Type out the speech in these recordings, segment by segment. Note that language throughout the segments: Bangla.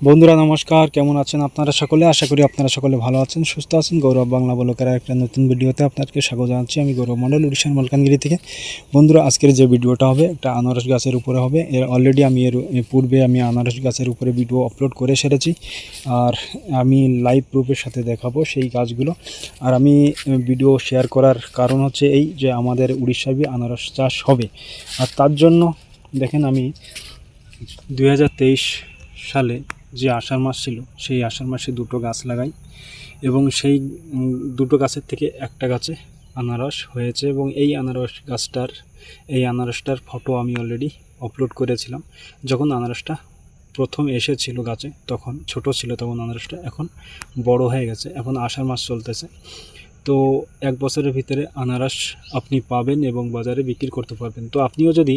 বন্ধুরা, নমস্কার। কেমন আছেন আপনারা সকলে? আশা করি আপনারা সকলে ভালো আছেন, সুস্থ আছেন। গৌরব বাংলা বলকের একটা নতুন ভিডিওতে আপনাদেরকে স্বাগত জানাচ্ছি। আমি গৌরব মণ্ডল, উড়িষ্যার মালকানগিরি থেকে। বন্ধুরা, আজকের যে ভিডিওটা হবে একটা আনারস গাছের উপরে হবে। এর অলরেডি আমি এর এর পূর্বে আমি আনারস গাছের উপরে ভিডিও আপলোড করে সেরেছি। আর আমি লাইভ প্রুফের সাথে দেখাবো সেই গাছগুলো। আর আমি ভিডিও শেয়ার করার কারণ হচ্ছে এই যে আমাদের উড়িষ্যাবি আনারস চাষ হবে। আর তার জন্য দেখেন আমি দু হাজার তেইশ সালে যে আষাঢ় মাস ছিল, সেই আষাঢ় মাসে দুটো গাছ লাগাই এবং সেই দুটো গাছের থেকে একটা গাছে আনারস হয়েছে এবং এই আনারস গাছটার, এই আনারসটার ফটো আমি অলরেডি আপলোড করেছিলাম। যখন আনারসটা প্রথম এসেছিল গাছে, তখন ছোট ছিল, তখন আনারসটা এখন বড় হয়ে গেছে, এখন আষাঢ় মাস চলতেছে। তো এক বছরের ভিতরে আনারস আপনি পাবেন এবং বাজারে বিক্রি করতে পারবেন। তো আপনিও যদি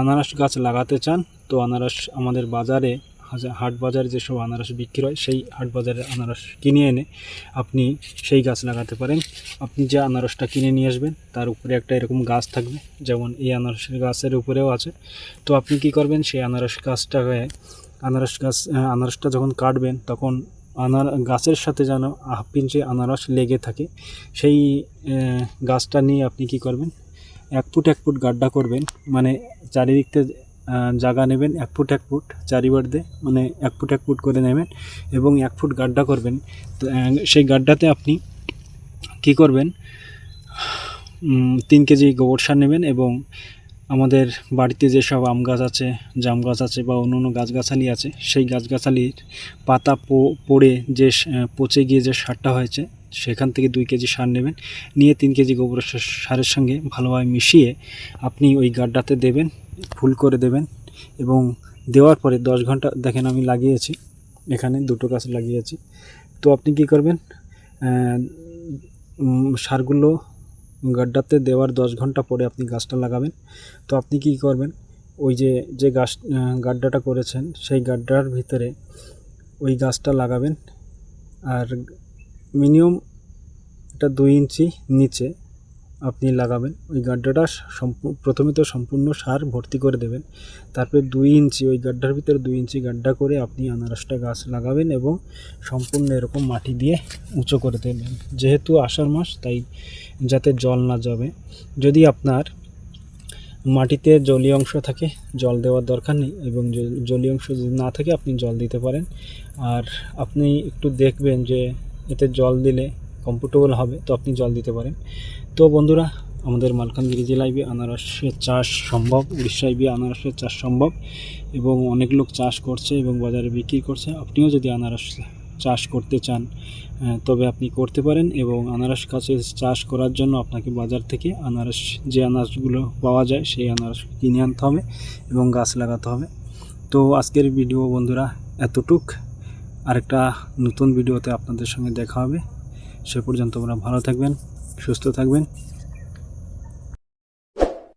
আনারস গাছ লাগাতে চান, তো আনারস আমাদের বাজারে হাট বাজারে যেসব আনারস বিক্রি হয় সেই হাট বাজারে আনারস কিনে এনে আপনি সেই গাছ লাগাতে পারেন। আপনি যে আনারসটা কিনে নিয়ে আসবেন তার উপরে একটা এরকম গাছ থাকবে যেমন এই আনারসের গাছের উপরেও আছে। তো আপনি কি করবেন সেই আনারস গাছটাকে আনারস গাছ আনারসটা যখন কাটবেন তখন আনার গাছের সাথে যেন হাফ ইঞ্চি আনারস লেগে থাকে সেই গাছটা নিয়ে আপনি কি করবেন এক ফুট এক ফুট গাড্ডা করবেন। মানে চারিদিক থেকে আহ, জায়গা নেবেন, এক ফুট এক ফুট চারিবার দিয়ে মানে এক ফুট এক ফুট করে নেবেন এবং এক ফুট গাড্ডা করবেন। তো সেই গাড্ডাতে আপনি কি করবেন? তিন কেজি গোবর সার নেবেন এবং আমাদের বাড়িতে যেসব আম গাছ আছে, জাম গাছ আছে বা অন্য অন্য গাছগাছালি আছে, সেই গাছগাছালির পাতা পড়ে যে পচে গিয়ে যে সারটা হয়েছে সেখান থেকে দুই কেজি সার নেবেন, নিয়ে তিন কেজি গোবর সারের সঙ্গে ভালোভাবে মিশিয়ে আপনি ওই গাড্ডাতে দেবেন, ফুল করে দেবেন এবং দেওয়ার পরে দশ ঘণ্টা, দেখেন আমি লাগিয়েছি, এখানে দুটো গাছ লাগিয়েছি। তো আপনি কি করবেন সারগুলো গাড্ডাতে দেওয়ার দশ ঘণ্টা পরে আপনি গাছটা লাগাবেন। তো আপনি কি করবেন, ওই যে যে গাছ গাড্ডাটা করেছেন, সেই গাড্ডার ভিতরে ওই গাছটা লাগাবেন। আর মিনিমাম এটা দুই ইঞ্চি নিচে আপনি লাগাবেন। ওই গাড্ডাটা প্রথমে তো সম্পূর্ণ সার ভর্তি করে দেবেন। তারপরে দুই ইঞ্চি, ওই গাড্ডার ভিতরে দুই ইঞ্চি গাড্ডা করে আপনি আনারসটা গাছ লাগাবেন এবং সম্পূর্ণ এরকম মাটি দিয়ে উঁচু করে দেবেন। যেহেতু আষাঢ় মাস, তাই যাতে জল না যাবে যদি আপনার মাটিতে জলীয় অংশ থাকে, জল দেওয়ার দরকার নেই এবং জলীয় অংশ যদি না থাকে, আপনি জল দিতে পারেন। আর আপনি একটু দেখবেন যে এতে জল দিলে কমফোর্টেবল হবে, তো আপনি জল দিতে পারেন। তো বন্ধুরা, আমাদের মালকানগিরি জেলায় বি আনারসের চাষ সম্ভব, উড়িষ্যায় বি আনারসের চাষ সম্ভব এবং অনেক লোক চাষ করছে এবং বাজারে বিক্রি করছে। আপনিও যদি আনারস চাষ করতে চান তবে আপনি করতে পারেন এবং আনারস গাছের চাষ করার জন্য আপনাকে বাজার থেকে আনারস, যে আনারসগুলো পাওয়া যায় সেই আনারস কিনে আনতে হবে এবং গাছ লাগাতে হবে। তো আজকের ভিডিও বন্ধুরা এতটুক। আরেকটা নতুন ভিডিওতে আপনাদের সঙ্গে দেখা হবে। সে পর্যন্ত আমরা ভালো থাকবেন সুস্থ থাকবেন।